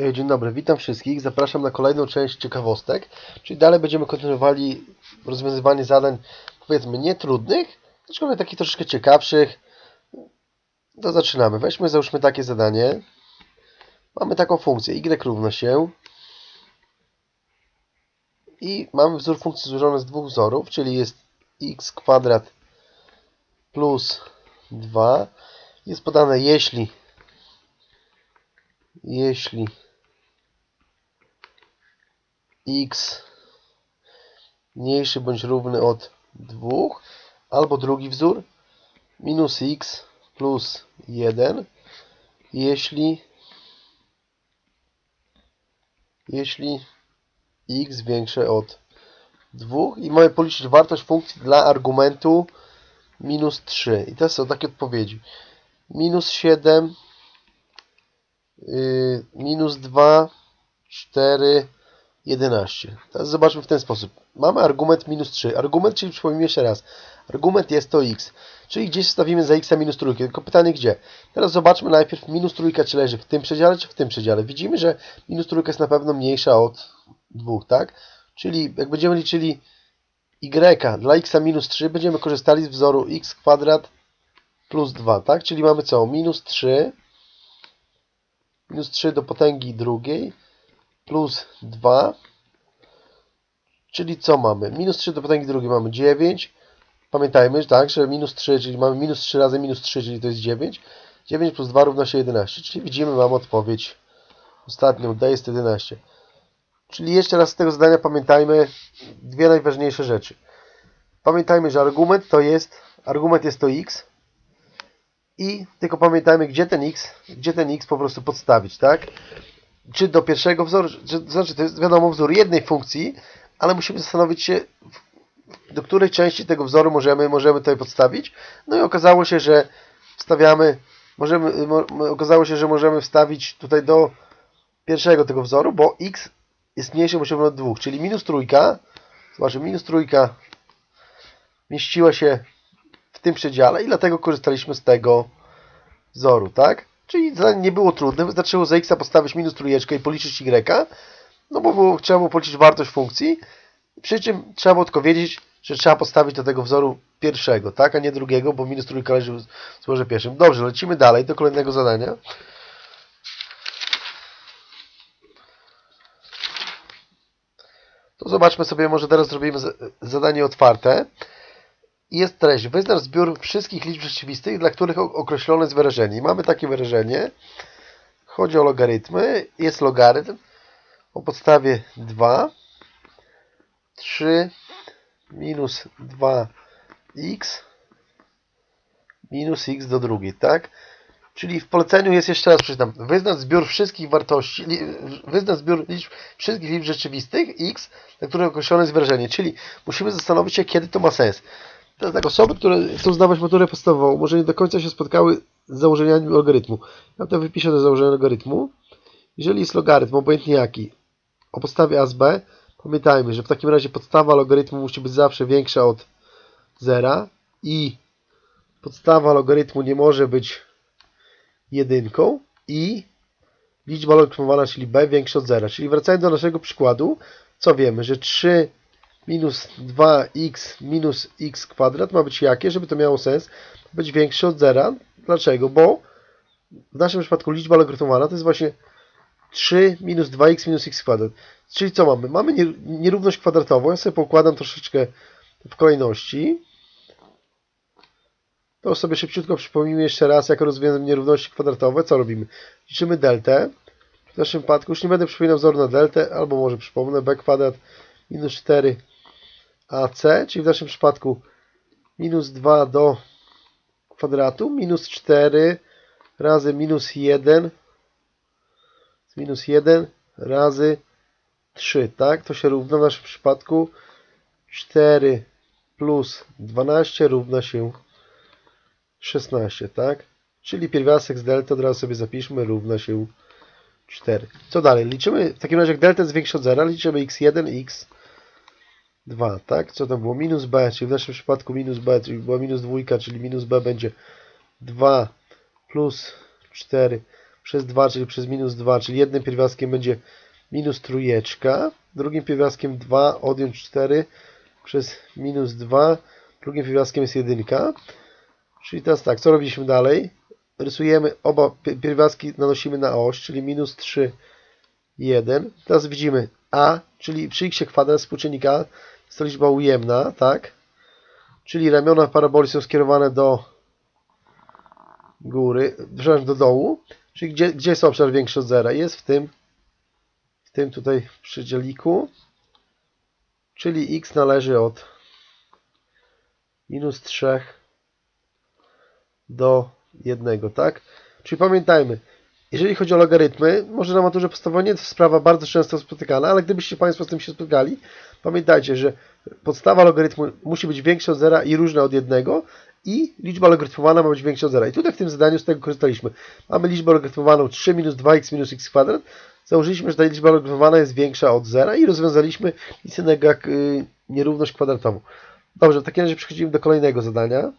E, Dzień dobry, witam wszystkich. Zapraszam na kolejną część ciekawostek, czyli dalej będziemy kontynuowali rozwiązywanie zadań, powiedzmy, nie trudnych, aczkolwiek takich troszeczkę ciekawszych. To zaczynamy. Weźmy, załóżmy takie zadanie. Mamy taką funkcję y równa się i mamy wzór funkcji złożony z dwóch wzorów, czyli jest x kwadrat plus 2. Jest podane jeśli jeśli x mniejszy bądź równy od 2, albo drugi wzór minus x plus 1, jeśli jeśli x większe od 2 i mamy policzyć wartość funkcji dla argumentu minus 3. I to są takie odpowiedzi. Minus 7 Yy, minus 2, 4, 11. Teraz zobaczmy w ten sposób. Mamy argument minus 3. Argument, czyli przypomnijmy jeszcze raz. Argument jest to x. Czyli gdzieś stawimy za x minus trójkę. Tylko pytanie gdzie? Teraz zobaczmy najpierw minus trójka, czy leży w tym przedziale, czy w tym przedziale. Widzimy, że minus trójka jest na pewno mniejsza od 2, tak? Czyli jak będziemy liczyli y dla x minus 3, będziemy korzystali z wzoru x kwadrat plus 2, tak? Czyli mamy co? Minus 3 minus 3 do potęgi drugiej plus 2, czyli co mamy? Minus 3 do potęgi drugiej mamy 9. Pamiętajmy, tak, że minus 3, czyli mamy minus 3 razy minus 3, czyli to jest 9. 9 plus 2 równa się 11, czyli widzimy, mamy odpowiedź ostatnią, D jest 11. Czyli jeszcze raz z tego zadania pamiętajmy dwie najważniejsze rzeczy. Pamiętajmy, że argument to jest, argument jest to x, i tylko pamiętajmy, gdzie ten x, gdzie ten x po prostu podstawić, tak? Czy do pierwszego wzoru, czy, znaczy to jest wiadomo wzór jednej funkcji, ale musimy zastanowić się, do której części tego wzoru możemy, możemy tutaj podstawić. No i okazało się, że wstawiamy, możemy, mo, okazało się, że możemy wstawić tutaj do pierwszego tego wzoru, bo x jest mniejsze równe od 2, czyli minus trójka, zobaczmy, minus trójka mieściła się w tym przedziale i dlatego korzystaliśmy z tego wzoru, tak? Czyli zadanie nie było trudne, wystarczyło za x postawić minus trójeczkę i policzyć y, no bo było, trzeba było policzyć wartość funkcji, przy czym trzeba było tylko wiedzieć, że trzeba postawić do tego wzoru pierwszego, tak, a nie drugiego, bo minus trójka leży w wzorze pierwszym. Dobrze, lecimy dalej do kolejnego zadania. To zobaczmy sobie, może teraz zrobimy zadanie otwarte jest treść. Wyznacz zbiór wszystkich liczb rzeczywistych, dla których określone jest wyrażenie. mamy takie wyrażenie. Chodzi o logarytmy. Jest logarytm o podstawie 2, 3 minus 2x minus x do drugiej, tak? Czyli w poleceniu jest jeszcze raz przeczytam. Wyznacz zbiór wszystkich wartości, wyznacz zbiór liczb, wszystkich liczb rzeczywistych x, dla których określone jest wyrażenie. Czyli musimy zastanowić się, kiedy to ma sens. Teraz tak, osoby, które chcą zdawać maturę podstawową, może nie do końca się spotkały z założeniami algorytmu. Ja to wypiszę założenia algorytmu. Jeżeli jest logarytm, obojętnie jaki, o podstawie A z B, pamiętajmy, że w takim razie podstawa logarytmu musi być zawsze większa od zera i podstawa logarytmu nie może być jedynką i liczba logarytmowana, czyli b, większa od zera. Czyli wracając do naszego przykładu, co wiemy, że 3 minus 2x minus x kwadrat ma być jakie? Żeby to miało sens, być większe od zera. Dlaczego? Bo w naszym przypadku liczba logarytmowana to jest właśnie 3 minus 2x minus x kwadrat. Czyli co mamy? Mamy nierówność kwadratową. Ja sobie pokładam troszeczkę w kolejności. To sobie szybciutko przypomnijmy jeszcze raz, jak rozwiązamy nierówności kwadratowe. Co robimy? Liczymy deltę. W naszym przypadku już nie będę przypominał wzoru na deltę, albo może przypomnę b kwadrat minus 4 AC, czyli w naszym przypadku minus 2 do kwadratu, minus 4 razy minus 1, minus 1 razy 3, tak? To się równa w naszym przypadku 4 plus 12 równa się 16, tak? Czyli pierwiastek z delta, od razu sobie zapiszmy, równa się 4. Co dalej? Liczymy, w takim razie jak delta jest większa od 0, liczymy x1 i x 2, tak? Co to było? Minus b, czyli w naszym przypadku minus b, czyli była minus dwójka, czyli minus b będzie 2 plus 4 przez 2, czyli przez minus 2, czyli jednym pierwiastkiem będzie minus trójeczka, drugim pierwiastkiem 2 odjąć 4 przez minus 2, drugim pierwiastkiem jest jedynka. Czyli teraz tak, co robiliśmy dalej? Rysujemy oba pierwiastki, nanosimy na oś, czyli minus 3, 1. Teraz widzimy a, czyli przy x kwadrat współczynnik a jest to liczba ujemna, tak? Czyli ramiona paraboli są skierowane do góry, przepraszam, do dołu. Czyli gdzie, gdzie jest obszar większy od zera? Jest w tym, w tym tutaj przedzieliku. Czyli x należy od minus 3 do 1, tak? Czyli pamiętajmy, jeżeli chodzi o logarytmy, może na maturze podstawowej nie jest sprawa bardzo często spotykana, ale gdybyście Państwo z tym się spotkali, pamiętajcie, że podstawa logarytmu musi być większa od zera i różna od jednego i liczba logarytmowana ma być większa od zera. I tutaj w tym zadaniu z tego korzystaliśmy. Mamy liczbę logarytmowaną 3 minus 2x minus x kwadrat. Założyliśmy, że ta liczba logarytmowana jest większa od zera i rozwiązaliśmy nic innego jak yy, nierówność kwadratową. Dobrze, w takim razie przechodzimy do kolejnego zadania.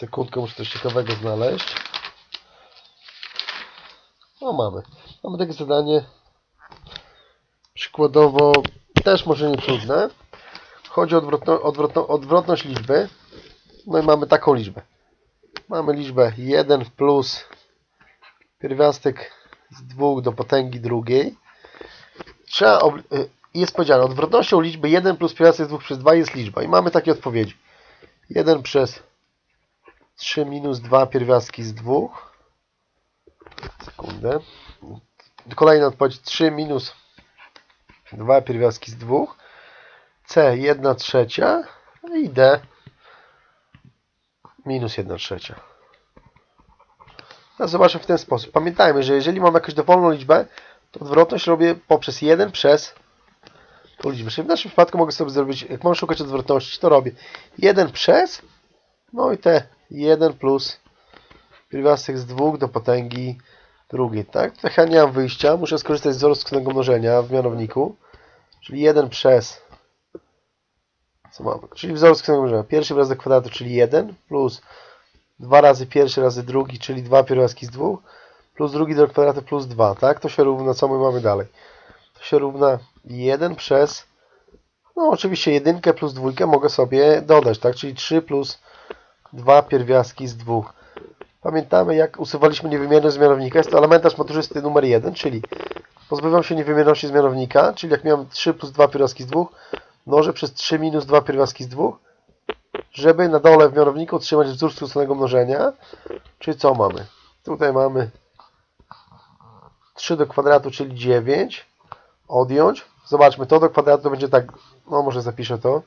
Sekundkę, muszę coś ciekawego znaleźć. No mamy. Mamy takie zadanie przykładowo też może nie trudne. Chodzi o odwrotno, odwrotno, odwrotność liczby. No i mamy taką liczbę. Mamy liczbę 1 plus pierwiastek z 2 do potęgi drugiej. Trzeba y, jest powiedziane, odwrotnością liczby 1 plus pierwiastek z 2 przez 2 jest liczba. I mamy takie odpowiedzi. 1 przez 3 minus 2 pierwiastki z 2. Sekundę. Kolejna odpowiedź 3 minus 2 pierwiastki z 2. C 1 trzecia i D minus 1 trzecia. Teraz zobaczmy w ten sposób. Pamiętajmy, że jeżeli mam jakąś dowolną liczbę, to odwrotność robię poprzez 1 przez tą liczbę. Czyli w naszym przypadku mogę sobie zrobić, jak mam szukać odwrotności, to robię 1 przez, no i te 1 plus pierwiastek z 2 do potęgi drugiej. Tak? Tutaj ja nie mam wyjścia, muszę skorzystać z wzoru mnożenia w mianowniku, czyli 1 przez co mamy? Czyli wzór mnożenia. Pierwszy wyraz do kwadratu, czyli 1 plus 2 razy pierwszy razy drugi, czyli 2 pierwiastki z 2 plus drugi do kwadratu plus 2, tak? To się równa, co my mamy dalej? To się równa 1 przez no oczywiście jedynkę plus dwójkę mogę sobie dodać, tak? Czyli 3 plus 2 pierwiastki z 2. Pamiętamy, jak usuwaliśmy niewymierność z mianownika. Jest to elementarz maturzysty numer 1, czyli pozbywam się niewymierności z mianownika, czyli jak miałem 3 plus 2 pierwiastki z 2, mnożę przez 3 minus 2 pierwiastki z 2, żeby na dole w mianowniku otrzymać wzór skróconego mnożenia. Czyli co mamy? Tutaj mamy 3 do kwadratu, czyli 9. Odjąć. Zobaczmy, to do kwadratu będzie tak, no może zapiszę to.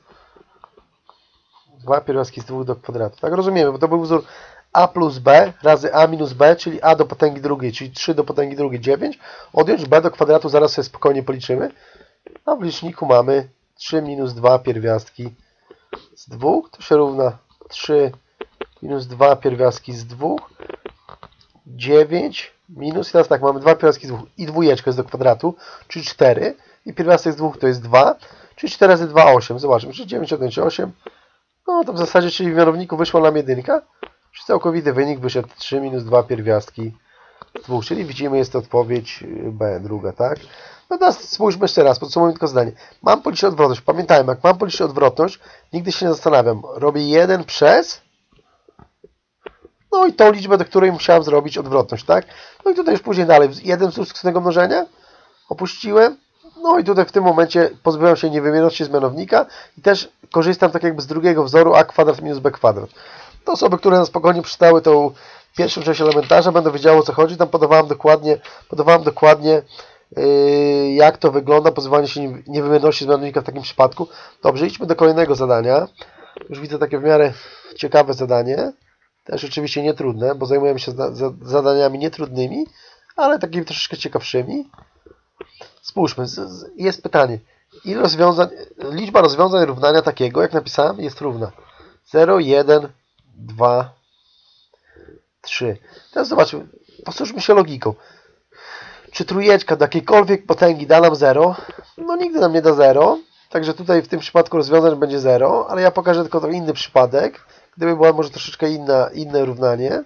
2 pierwiastki z 2 do kwadratu. Tak rozumiemy, bo to był wzór a plus b razy a minus b, czyli a do potęgi drugiej, czyli 3 do potęgi drugiej 9. Odjąć b do kwadratu, zaraz sobie spokojnie policzymy. A w liczniku mamy 3 minus 2 pierwiastki z 2. To się równa 3 minus 2 pierwiastki z 2. 9 minus, i teraz tak, mamy 2 pierwiastki z 2 i dwójeczkę jest do kwadratu, czyli 4. I pierwiastek z 2 to jest 2, czyli 4 razy 2, 8. Zobaczmy, czyli 9 odjąć 8. No to w zasadzie, czyli w mianowniku wyszła nam jedynka. Czyli całkowity wynik wyszedł 3 minus 2 pierwiastki z 2. Czyli widzimy, jest to odpowiedź B, druga, tak? No teraz spójrzmy jeszcze raz, podsumujmy tylko zdanie. Mam policzyć odwrotność. Pamiętajmy, jak mam policzyć odwrotność, nigdy się nie zastanawiam. Robię 1 przez... No i tą liczbę, do której musiałem zrobić odwrotność, tak? No i tutaj już później dalej. Jeden wzór skutecznego mnożenia opuściłem. No i tutaj w tym momencie pozbyłem się niewymierności z mianownika i też korzystam tak jakby z drugiego wzoru a kwadrat minus b kwadrat. To osoby, które na spokojnie przeczytały tą pierwszą część elementarza, będą wiedziały o co chodzi. Tam podawałem dokładnie, podawałem dokładnie yy, jak to wygląda, pozbywanie się niewymierności z mianownika w takim przypadku. Dobrze, idźmy do kolejnego zadania. Już widzę takie w miarę ciekawe zadanie. Też oczywiście nietrudne, bo zajmujemy się zadaniami nietrudnymi, ale takimi troszeczkę ciekawszymi. Spójrzmy, jest pytanie. Ile rozwiązań, liczba rozwiązań równania takiego, jak napisałem, jest równa 0, 1, 2, 3. Teraz zobaczmy, posłuchajmy się logiką. Czy trójeczka do jakiejkolwiek potęgi da nam 0? No nigdy nam nie da 0. Także tutaj w tym przypadku rozwiązanie będzie 0, ale ja pokażę tylko inny przypadek. Gdyby była może troszeczkę inna, inne równanie.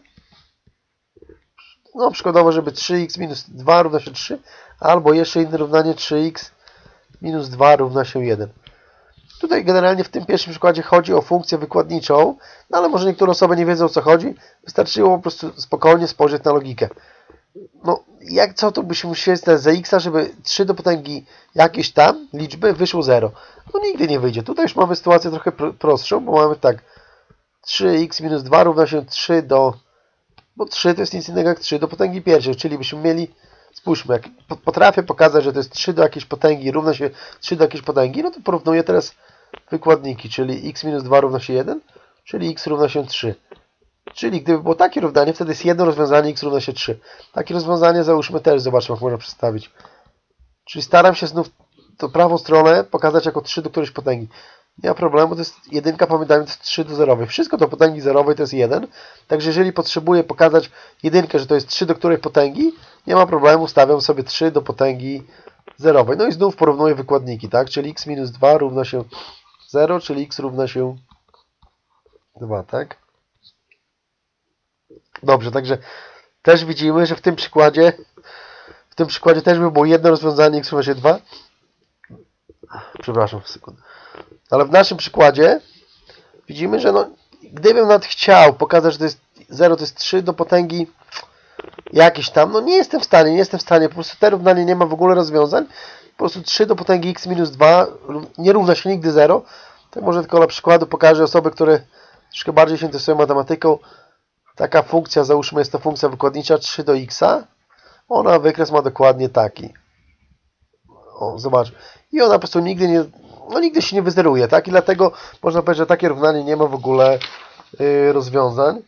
No przykładowo, żeby 3x minus 2 równa się 3, albo jeszcze inne równanie 3x minus 2 równa się 1. Tutaj generalnie w tym pierwszym przykładzie chodzi o funkcję wykładniczą, no ale może niektóre osoby nie wiedzą o co chodzi. Wystarczyło po prostu spokojnie spojrzeć na logikę. No, jak co to byśmy musieli stać za x, żeby 3 do potęgi jakieś tam liczby wyszło 0. No nigdy nie wyjdzie. Tutaj już mamy sytuację trochę prostszą, bo mamy tak 3x minus 2 równa się 3 do... Bo 3 to jest nic innego jak 3 do potęgi pierwszej, czyli byśmy mieli... Spójrzmy, jak potrafię pokazać, że to jest 3 do jakiejś potęgi równa się 3 do jakiejś potęgi, no to porównuję teraz wykładniki, czyli x minus 2 równa się 1, czyli x równa się 3. Czyli gdyby było takie równanie, wtedy jest jedno rozwiązanie x równa się 3. Takie rozwiązanie załóżmy też, zobaczmy jak można przedstawić. Czyli staram się znów tą prawą stronę pokazać jako 3 do którejś potęgi. Nie ma problemu, to jest jedynka, jest 3 do zerowej. Wszystko do potęgi zerowej to jest 1. Także jeżeli potrzebuję pokazać jedynkę, że to jest 3 do której potęgi, nie ma problemu, stawiam sobie 3 do potęgi zerowej. No i znów porównuję wykładniki, tak? Czyli x minus 2 równa się 0, czyli x równa się 2, tak? Dobrze, także też widzimy, że w tym przykładzie w tym przykładzie też by było jedno rozwiązanie x równa się 2. Przepraszam, sekundę. Ale w naszym przykładzie widzimy, że no, gdybym nawet chciał pokazać, że to jest 0 to jest 3 do potęgi jakieś tam, no nie jestem w stanie, nie jestem w stanie, po prostu te równanie nie ma w ogóle rozwiązań. Po prostu 3 do potęgi x minus 2 nie równa się nigdy 0. To może tylko na przykładu pokażę osoby, które troszkę bardziej się interesują matematyką. Taka funkcja, załóżmy jest to funkcja wykładnicza 3 do x. Ona wykres ma dokładnie taki. O, zobacz. I ona po prostu nigdy nie, no nigdy się nie wyzeruje, tak? I dlatego można powiedzieć, że takie równanie nie ma w ogóle yy, rozwiązań.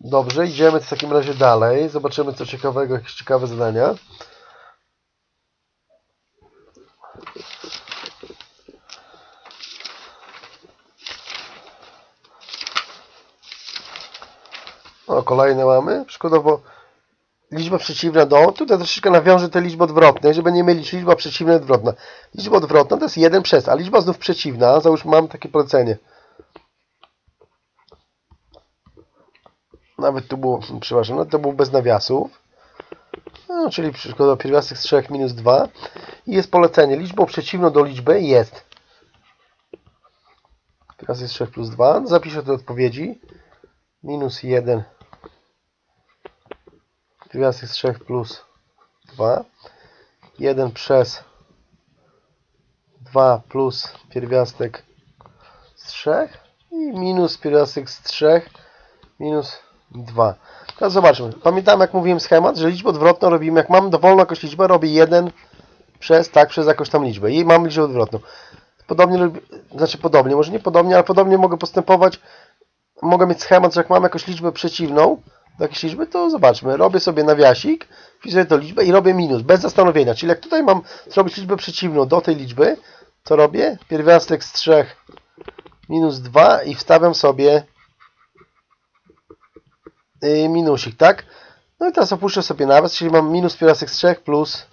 Dobrze, idziemy w takim razie dalej. Zobaczymy co ciekawego, jakieś ciekawe zadania. O, kolejne mamy. Przykładowo liczba przeciwna do, tutaj troszeczkę nawiążę te liczby odwrotne, żeby nie mylić liczba przeciwna i odwrotna. Liczba odwrotna to jest 1 przez, a liczba znów przeciwna, załóżmy mam takie polecenie. Nawet tu było, przepraszam, no to było bez nawiasów. No, czyli przykładowo pierwiastek z 3 minus 2. I jest polecenie. Liczbą przeciwną do liczby jest pierwiastek z 3 plus 2. Zapiszę te odpowiedzi. Minus 1 pierwiastek z 3 plus 2. 1 przez 2 plus pierwiastek z 3 i minus pierwiastek z 3 minus 2. Teraz zobaczmy. Pamiętam jak mówiłem schemat, że liczbę odwrotną robimy, jak mam dowolną jakąś liczbę, robię 1 przez, tak, przez jakąś tam liczbę. I mam liczbę odwrotną. Podobnie, znaczy podobnie, może nie podobnie, ale podobnie mogę postępować. Mogę mieć schemat, że jak mam jakąś liczbę przeciwną do jakiejś liczby, to zobaczmy. Robię sobie nawiasik, wpisuję tę liczbę i robię minus, bez zastanowienia. Czyli jak tutaj mam zrobić liczbę przeciwną do tej liczby, to robię pierwiastek z 3 minus 2 i wstawiam sobie yy, minusik, tak? No i teraz opuszczę sobie nawias, czyli mam minus pierwiastek z 3 plus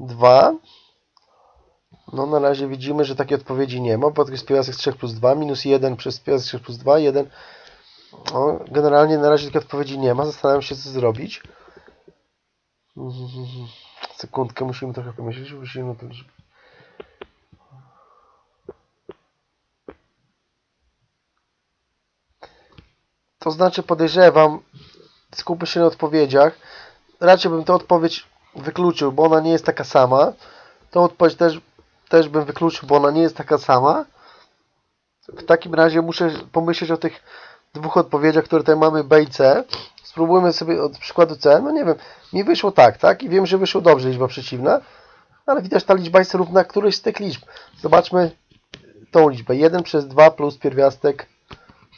2. No na razie widzimy, że takiej odpowiedzi nie ma, bo to jest pierwiastek z 3 plus 2, minus 1 przez pierwiastek z 3 plus 2, 1. No, generalnie na razie takiej odpowiedzi nie ma, zastanawiam się co zrobić. Sekundkę, musimy trochę pomyśleć, musimy to To znaczy podejrzewam, skupmy się na odpowiedziach. Raczej bym tę odpowiedź wykluczył, bo ona nie jest taka sama. Tą odpowiedź też, też bym wykluczył, bo ona nie jest taka sama. W takim razie muszę pomyśleć o tych dwóch odpowiedziach, które tutaj mamy B i C. Spróbujmy sobie od przykładu C. No nie wiem, mi wyszło tak, tak? I wiem, że wyszło dobrze liczba przeciwna. Ale widać, ta liczba jest równa którejś z tych liczb. Zobaczmy tą liczbę. 1 przez 2 plus pierwiastek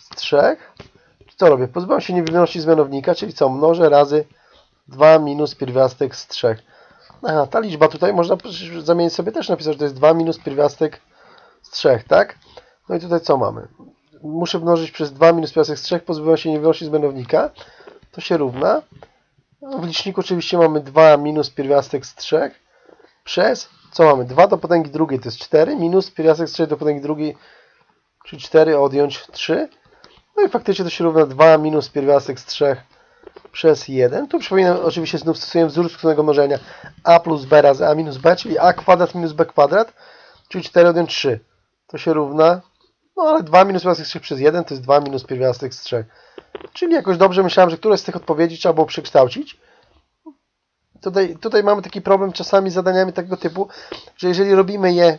z 3 co robię? Pozbywam się niewinności zmianownika, czyli co? Mnożę razy 2 minus pierwiastek z 3. Aha, ta liczba tutaj można zamienić sobie też napisać, że to jest 2 minus pierwiastek z 3, tak? No i tutaj co mamy? Muszę mnożyć przez 2 minus pierwiastek z 3, pozbywam się niewinności zmianownika. To się równa. W liczniku oczywiście mamy 2 minus pierwiastek z 3 przez co mamy? 2 do potęgi drugiej to jest 4, minus pierwiastek z 3 do potęgi drugiej, czyli 4 odjąć 3. No i faktycznie to się równa 2 minus pierwiastek z 3 przez 1. Tu przypominam, oczywiście znów stosujemy wzór skróconego mnożenia a plus b razy a minus b, czyli a kwadrat minus b kwadrat, czyli 4 odjąć 3. To się równa, no ale 2 minus pierwiastek z 3 przez 1 to jest 2 minus pierwiastek z 3. Czyli jakoś dobrze myślałem, że któreś z tych odpowiedzi trzeba było przekształcić. Tutaj, tutaj mamy taki problem czasami z zadaniami takiego typu, że jeżeli robimy je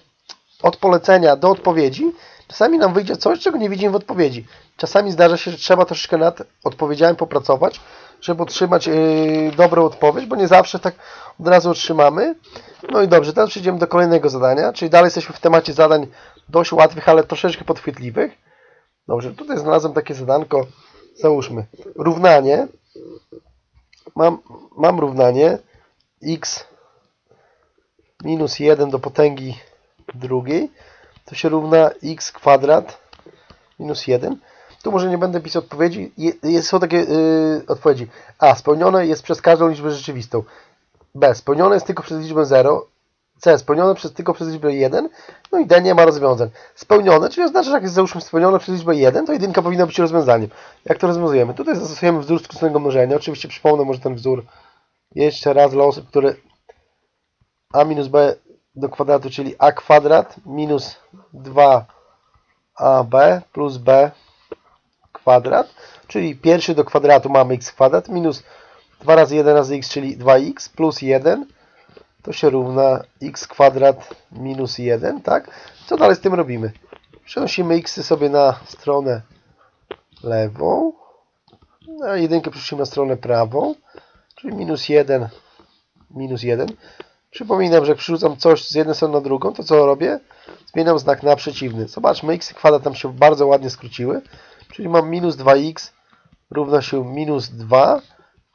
od polecenia do odpowiedzi, czasami nam wyjdzie coś, czego nie widzimy w odpowiedzi. Czasami zdarza się, że trzeba troszeczkę nad odpowiedziami popracować, żeby otrzymać yy, dobrą odpowiedź, bo nie zawsze tak od razu otrzymamy. No i dobrze, teraz przejdziemy do kolejnego zadania, czyli dalej jesteśmy w temacie zadań dość łatwych, ale troszeczkę podchwytliwych. Dobrze, tutaj znalazłem takie zadanko, załóżmy, równanie, mam, mam równanie x minus 1 do potęgi drugiej, to się równa x kwadrat minus 1. Tu może nie będę pisał odpowiedzi. Je, są takie yy, odpowiedzi. A. Spełnione jest przez każdą liczbę rzeczywistą. B. Spełnione jest tylko przez liczbę 0. C. Spełnione przez, tylko przez liczbę 1. No i D. Nie ma rozwiązań. Spełnione, czyli oznacza, że jak jest załóżmy spełnione przez liczbę 1, to jedynka powinna być rozwiązaniem. Jak to rozwiązujemy? Tutaj zastosujemy wzór skróconego mnożenia. Oczywiście przypomnę może ten wzór jeszcze raz dla osób, które a minus b do kwadratu, czyli a kwadrat minus 2ab plus b kwadrat, czyli pierwszy do kwadratu mamy x kwadrat minus 2 razy 1 razy x, czyli 2x plus 1 to się równa x kwadrat minus 1, tak? Co dalej z tym robimy? Przenosimy x sobie na stronę lewą, a jedynkę przenosimy na stronę prawą, czyli minus 1, minus 1. Przypominam, że jak przerzucam coś z jednej strony na drugą, to co robię? Zmieniam znak na przeciwny. Zobaczmy, x kwadrat tam się bardzo ładnie skróciły. Czyli mam minus 2x równa się minus 2.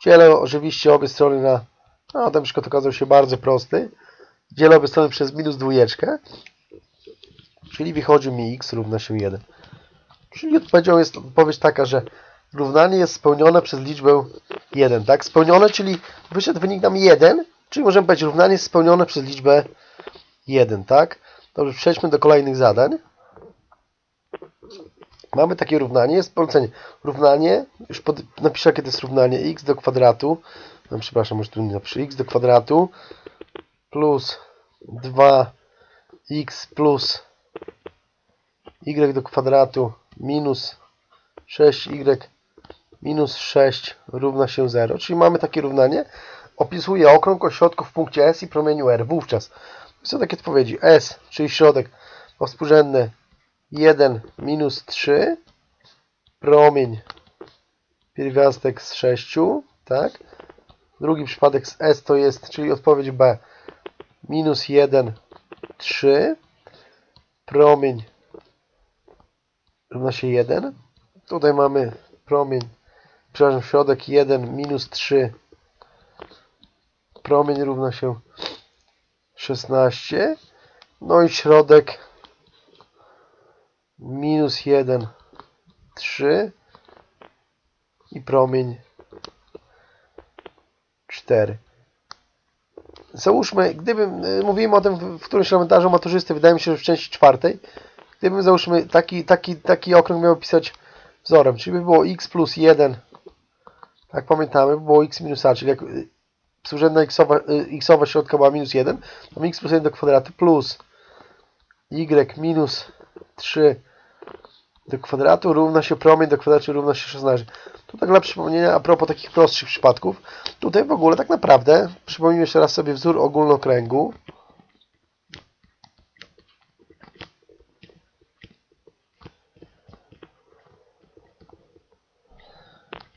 Dzielę oczywiście obie strony na... No, ten przykład okazał się bardzo prosty. Dzielę obie strony przez minus dwójeczkę. Czyli wychodzi mi x równa się 1. Czyli odpowiedzią jest odpowiedź taka, że równanie jest spełnione przez liczbę 1. Tak? Spełnione, czyli wyszedł wynik nam 1, czyli możemy powiedzieć równanie jest spełnione przez liczbę 1. Tak? Dobrze, przejdźmy do kolejnych zadań. Mamy takie równanie, jest polecenie. Równanie, już pod, napiszę to jest równanie, x do kwadratu, no, przepraszam, może tu nie napiszę, x do kwadratu plus 2x plus y do kwadratu minus 6y minus 6 równa się 0. Czyli mamy takie równanie. Opisuje okrąg o środku w punkcie S i promieniu R. Wówczas są takie odpowiedzi. S, czyli środek ma współrzędne 1 minus 3, promień pierwiastek z 6, tak? Drugi przypadek z S to jest, czyli odpowiedź B, minus 1, 3, promień równa się 1. Tutaj mamy promień, przepraszam, środek 1 minus 3, promień równa się 16. No i środek minus 1, 3 i promień 4. Załóżmy, gdybym, mówiłem o tym w którymś komentarzu maturzysty, wydaje mi się, że w części czwartej, gdybym załóżmy taki, taki, taki okrąg miał pisać wzorem, czyli by było x plus 1, tak pamiętamy, by było x minus a, czyli jak współrzędna xowa, xowa środka była minus 1, to x plus 1 do kwadratu plus y minus 3 do kwadratu równa się promień do kwadratu równa się 16. Tu tak dla przypomnienia, a propos takich prostszych przypadków, tutaj w ogóle tak naprawdę, przypomnijmy jeszcze raz sobie wzór ogólnokręgu.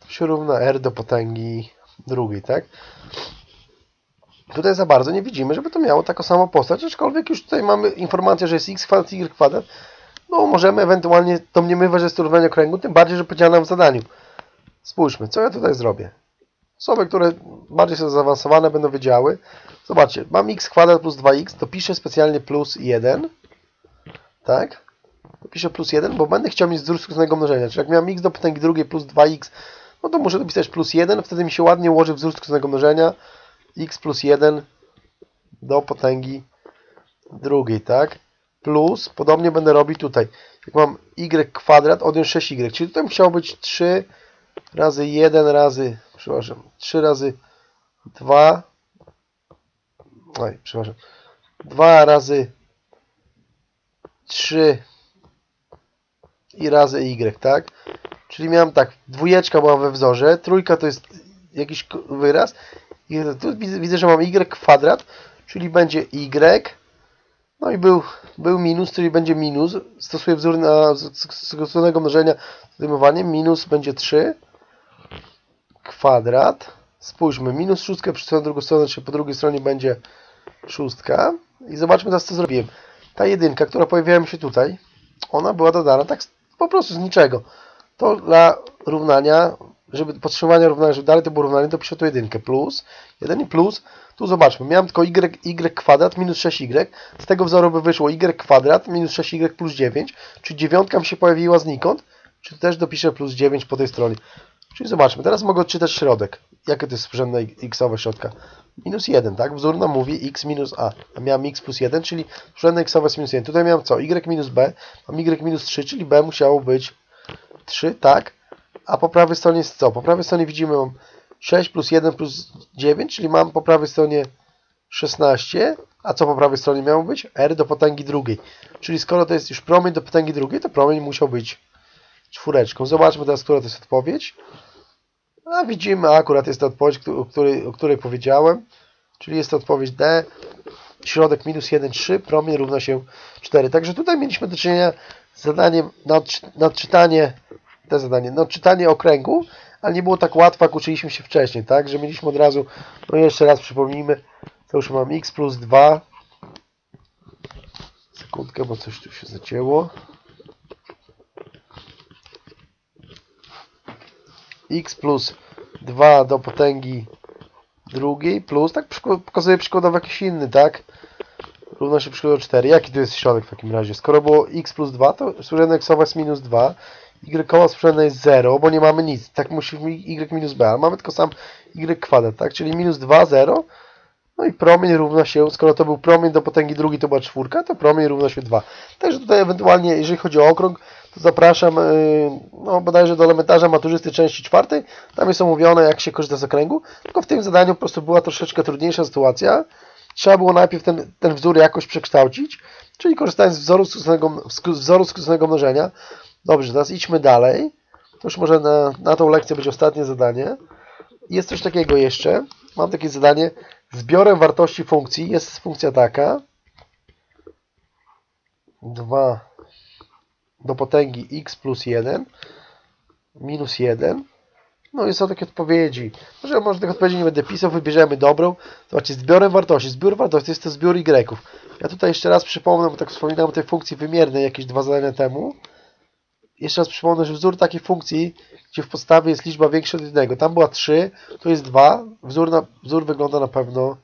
Się równa r do potęgi drugiej, tak? Tutaj za bardzo nie widzimy, żeby to miało taką samą postać, aczkolwiek już tutaj mamy informację, że jest x kwadrat, y kwadrat, no możemy ewentualnie domniemywać, że jest to równanie okręgu, tym bardziej, że powiedziano nam w zadaniu. Spójrzmy, co ja tutaj zrobię. Osoby, które bardziej są zaawansowane, będą wiedziały. Zobaczcie, mam x kwadrat plus 2x, to piszę specjalnie plus 1. Tak? To piszę plus 1, bo będę chciał mieć wzór skróconego mnożenia. Czyli jak miałem x do potęgi drugiej plus 2x, no to muszę dopisać plus 1, wtedy mi się ładnie ułoży wzór skróconego mnożenia. x plus 1 do potęgi drugiej, tak? Plus, podobnie będę robił tutaj. Jak mam y kwadrat, odjąć 6y, czyli tutaj musiało być 3 razy 1 razy, przepraszam, 3 razy 2, oj, przepraszam, 2 razy 3 i razy y, tak? Czyli miałem tak, dwójeczka była we wzorze, trójka to jest jakiś wyraz i tu widzę, że mam y kwadrat, czyli będzie y, no i był, był minus, czyli będzie minus, stosuję wzór na skróconego mnożenia z odejmowaniem, minus będzie 3 kwadrat, spójrzmy, minus szóstkę przesunę drugą stronę, czyli po drugiej stronie będzie szóstka. I zobaczmy teraz co zrobiłem. Ta jedynka, która pojawiała się tutaj, ona była dodana tak po prostu z niczego. To dla równania, żeby podtrzymania równania, żeby dalej to było równanie, to piszę tu jedynkę plus, 1 i plus, tu zobaczmy, miałem tylko y, y kwadrat minus 6y, z tego wzoru by wyszło y kwadrat minus 6y plus 9, czyli dziewiątka mi się pojawiła znikąd, czy też dopiszę plus 9 po tej stronie. Czyli zobaczmy, teraz mogę odczytać środek. Jakie to jest współrzędne x-owe środka? Minus 1, tak? Wzór nam mówi x minus a, a miałem x plus 1, czyli współrzędne x-owe jest minus 1. Tutaj miałem co? y minus b, mam y minus 3, czyli b musiało być 3, tak? A po prawej stronie jest co? Po prawej stronie widzimy mam 6 plus 1 plus 9, czyli mam po prawej stronie 16, a co po prawej stronie miało być? r do potęgi drugiej. Czyli skoro to jest już promień do potęgi drugiej, to promień musiał być czwóreczką. Zobaczmy teraz, która to jest odpowiedź. A widzimy, akurat jest to odpowiedź, o której, o której powiedziałem, czyli jest to odpowiedź D. Środek minus 1, 3, promień równa się 4. Także tutaj mieliśmy do czynienia z zadaniem na, odczy- na odczytanie, te zadanie, na odczytanie okręgu, ale nie było tak łatwo, jak uczyliśmy się wcześniej, tak? Że mieliśmy od razu, no jeszcze raz przypomnijmy, to już mam x plus 2. Sekundkę, bo coś tu się zacięło. x plus 2 do potęgi drugiej plus, tak pokazuję przykładowo jakiś inny, tak? Równa się przykładowo 4. Jaki tu jest środek w takim razie? Skoro było x plus 2, to współrzędne xowe jest minus 2, y współrzędne jest 0, bo nie mamy nic. Tak musi y minus b, ale mamy tylko sam y kwadrat, tak? Czyli minus 2, 0. No i promień równa się, skoro to był promień do potęgi drugiej, to była czwórka, to promień równa się 2. Także tutaj ewentualnie, jeżeli chodzi o okrąg, to zapraszam yy, no, bodajże do elementarza maturzysty części czwartej. Tam jest omówione, jak się korzysta z okręgu. Tylko w tym zadaniu po prostu była troszeczkę trudniejsza sytuacja. Trzeba było najpierw ten, ten wzór jakoś przekształcić, czyli korzystając z wzoru skróconego, wzoru skróconego mnożenia. Dobrze, teraz idźmy dalej. To już może na, na tą lekcję będzie ostatnie zadanie. Jest coś takiego jeszcze. Mam takie zadanie. Zbiorem wartości funkcji jest funkcja taka. 2 do potęgi x plus 1 minus 1. No i są takie odpowiedzi. Może, może tych odpowiedzi nie będę pisał, wybierzemy dobrą. Zobaczcie, zbiorem wartości. Zbiór wartości to jest to zbiór y. Ja tutaj jeszcze raz przypomnę, bo tak wspominałem o tej funkcji wymiernej jakieś dwa zadania temu. Jeszcze raz przypomnę, że wzór takiej funkcji, gdzie w podstawie jest liczba większa od jednego. Tam była 3, tu jest 2. Wzór, na, wzór wygląda na pewno...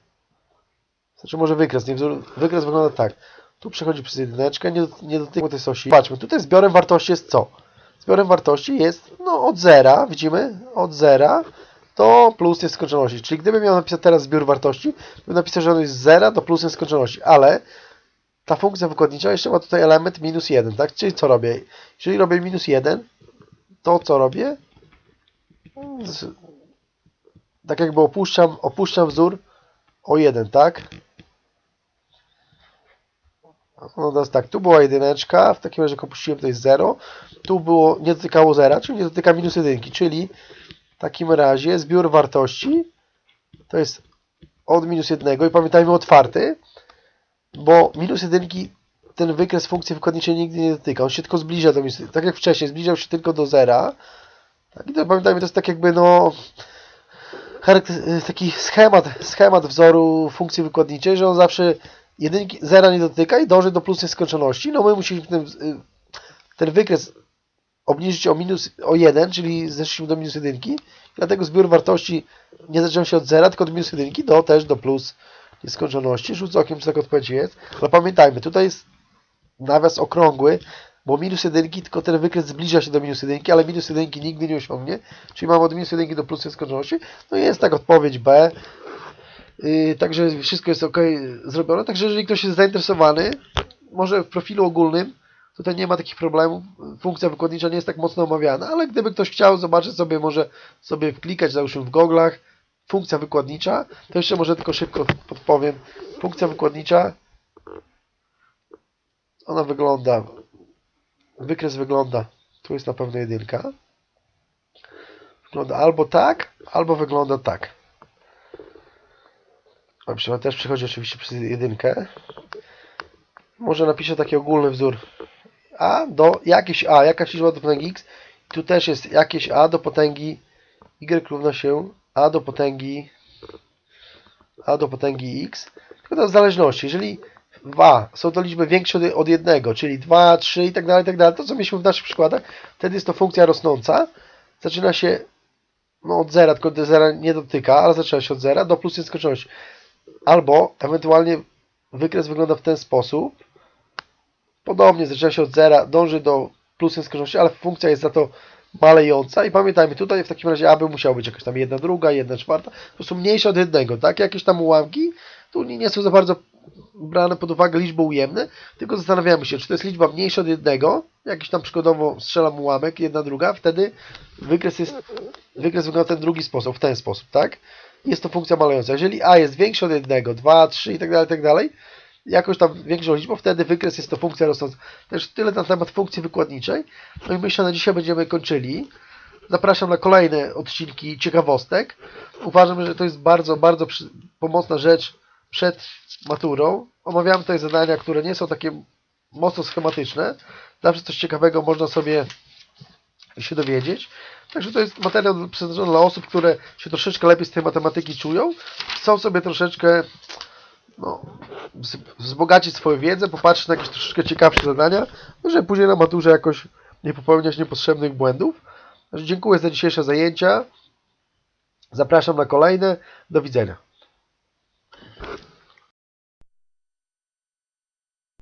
Znaczy może wykres, nie wzór. Wykres wygląda tak. Tu przechodzi przez jedyneczkę, nie, nie dotyka tej osi. Patrzmy, tutaj zbiorem wartości jest co? Zbiorem wartości jest no, od zera, widzimy? Od zera do plus nieskończoności. Czyli gdybym miał napisać teraz zbiór wartości, bym napisał, że on jest z zera do plus nieskończoności, ale ta funkcja wykładnicza jeszcze ma tutaj element minus 1, tak? Czyli co robię? Jeżeli robię minus 1, to co robię? Tak jakby opuszczam, opuszczam wzór o 1, tak? No teraz tak, tu była jedyneczka, w takim razie jak opuściłem to jest 0. Tu było, nie dotykało zera, czyli nie dotyka minus jedynki, czyli w takim razie zbiór wartości to jest od minus jednego i pamiętajmy otwarty, bo minus jedynki ten wykres funkcji wykładniczej nigdy nie dotyka, on się tylko zbliża do minus, tak jak wcześniej, zbliżał się tylko do zera. Tak, I to pamiętajmy, to jest tak jakby no charakter- taki schemat, schemat wzoru funkcji wykładniczej, że on zawsze jedynki, zera nie dotyka i dąży do plus nieskończoności. No my musimy ten, y, ten wykres obniżyć o minus o 1, czyli zeszliśmy do minus jedynki. Dlatego zbiór wartości nie zaczął się od zera, tylko od minus jedynki do też do plus nieskończoności. Rzucę okiem, czy tak odpowiedź jest. Ale pamiętajmy, tutaj jest nawias okrągły, bo minus jedynki, tylko ten wykres zbliża się do minus jedynki, ale minus jedynki nigdy nie osiągnie. Czyli mamy od minus jedynki do plus nieskończoności. No i jest tak odpowiedź B. Yy, także wszystko jest ok zrobione. Także jeżeli ktoś jest zainteresowany, może w profilu ogólnym, tutaj nie ma takich problemów. Funkcja wykładnicza nie jest tak mocno omawiana, ale gdyby ktoś chciał zobaczyć sobie, może sobie wklikać, załóżmy w goglach, funkcja wykładnicza, to jeszcze może tylko szybko podpowiem. Funkcja wykładnicza, ona wygląda, wykres wygląda, tu jest na pewno jedynka. Wygląda albo tak, albo wygląda tak. On też przechodzi oczywiście przez jedynkę. Może napiszę taki ogólny wzór. A do jakieś A, jakaś liczba do potęgi X. Tu też jest jakieś A do potęgi Y równa się A do potęgi A do potęgi X. Tylko to w zależności. Jeżeli 2 są to liczby większe od- jednego, czyli 2, 3 i tak dalej, tak dalej, to co mieliśmy w naszych przykładach, wtedy jest to funkcja rosnąca. Zaczyna się no, od zera, tylko do zera nie dotyka, ale zaczyna się od zera do plus nieskończoności. Albo ewentualnie wykres wygląda w ten sposób. Podobnie zaczyna się od zera, dąży do plus nieskończoności, ale funkcja jest za to malejąca. I pamiętajmy, tutaj w takim razie A by musiało być jakaś tam jedna druga, jedna czwarta, po prostu mniejsza od jednego, tak? Jakieś tam ułamki, tu nie są za bardzo brane pod uwagę liczby ujemne, tylko zastanawiamy się, czy to jest liczba mniejsza od jednego, jakiś tam przykładowo strzelam ułamek, jedna druga, wtedy wykres jest, wykres wygląda w ten drugi sposób, w ten sposób, tak? Jest to funkcja malejąca. Jeżeli A jest większe od jednego, 2, 3 i tak dalej, tak dalej, jakąś tam większą liczbą, wtedy wykres jest to funkcja rosnąca. Też tyle na temat funkcji wykładniczej. No i myślę, że na dzisiaj będziemy kończyli. Zapraszam na kolejne odcinki ciekawostek. Uważam, że to jest bardzo, bardzo pomocna rzecz przed maturą. Omawiamy tutaj zadania, które nie są takie mocno schematyczne. Zawsze coś ciekawego można sobie się dowiedzieć. Także to jest materiał przeznaczony dla osób, które się troszeczkę lepiej z tej matematyki czują. Chcą sobie troszeczkę no, wz- wzbogacić swoją wiedzę, popatrzeć na jakieś troszeczkę ciekawsze zadania, no, żeby później na maturze jakoś nie popełniać niepotrzebnych błędów. Dziękuję za dzisiejsze zajęcia. Zapraszam na kolejne. Do widzenia.